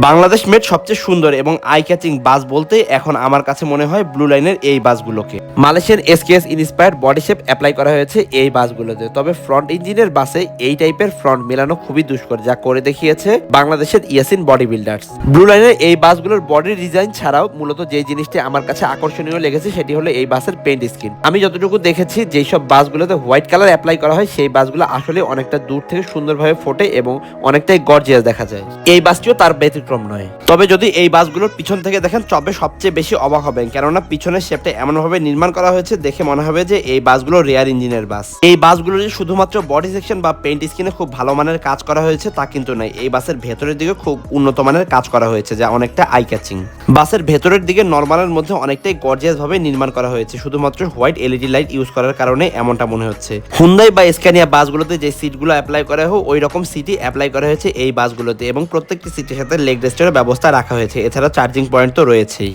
Bangladesh made সবচেয়ে সুন্দর এবং আই ক্যাচিং বাস বলতে এখন আমার কাছে মনে হয় ব্লু লাইনের এই বাসগুলোকে। Malaysian SKS inspired body shape apply করা হয়েছে এই বাসগুলোতে। তবে ফ্রন্ট ইঞ্জিনের বাসে এই টাইপের ফ্রন্ট মেলানো খুবই দুষ্কর, যা করে দেখিয়েছে বাংলাদেশের ইয়াসিন বডি বিল্ডার্স ব্লু লাইনের এই বাসগুলোর বডি ডিজাইন ছাড়াও মূলত যে জিনিসটি আমার কাছে আকর্ষণীয় লেগেছে সেটি হলো এই বাসের পেন্ট স্কিন আমি যতটুকু দেখেছি যেই সব বাসগুলোতে হোয়াইট কালার অ্যাপ্লাই করা হয়, সেই বাসগুলো আসলে অনেকটা দূর থেকে সুন্দরভাবে ফোটে এবং অনেকটাই গর্জিয়াস দেখা যায়। এই বাসটিও তার ব্যতিক্রম নয়। তবে যদি এই বাসগুলোর পিছন থেকে দেখেন, তবে সবচেয়ে বেশি অবাক হবেন। কেননা পিছনের শেপটা এমনভাবে নির্মাণ করা হয়েছে, দেখে মনে হবে যে এই বাসগুলো রেয়ার ইঞ্জিনের বাস। এই বাসগুলো যে শুধুমাত্র বডি সেকশন বা পেন্ট স্কিনে খুব ভালো মানের কাজ করা হয়েছে, তা কিন্তু নয়। এই বাসের ভেতরের দিকে খুব উন্নত মানের কাজ করা হয়েছে, যা অনেকটা আই ক্যাচিং বাসের ভেতরের দিকে নর্মালের মধ্যে অনেকটাই গর্জিয়াস ভাবে নির্মাণ করা হয়েছে, শুধুমাত্র হোয়াইট এলইডি লাইট ইউজ করার কারণে এমনটা মনে হচ্ছে। হুন্দাই বা স্ক্যানিয়া বাসগুলোতে যে সিটগুলো অ্যাপ্লাই করা হোক ওই রকম সিটই অ্যাপ্লাই করা হয়েছে এই বাসগুলোতে এবং প্রত্যেকটি সিটের সাথে লেগ রেস্টের ব্যবস্থা রাখা হয়েছে। এছাড়া চার্জিং পয়েন্ট তো রয়েছেই।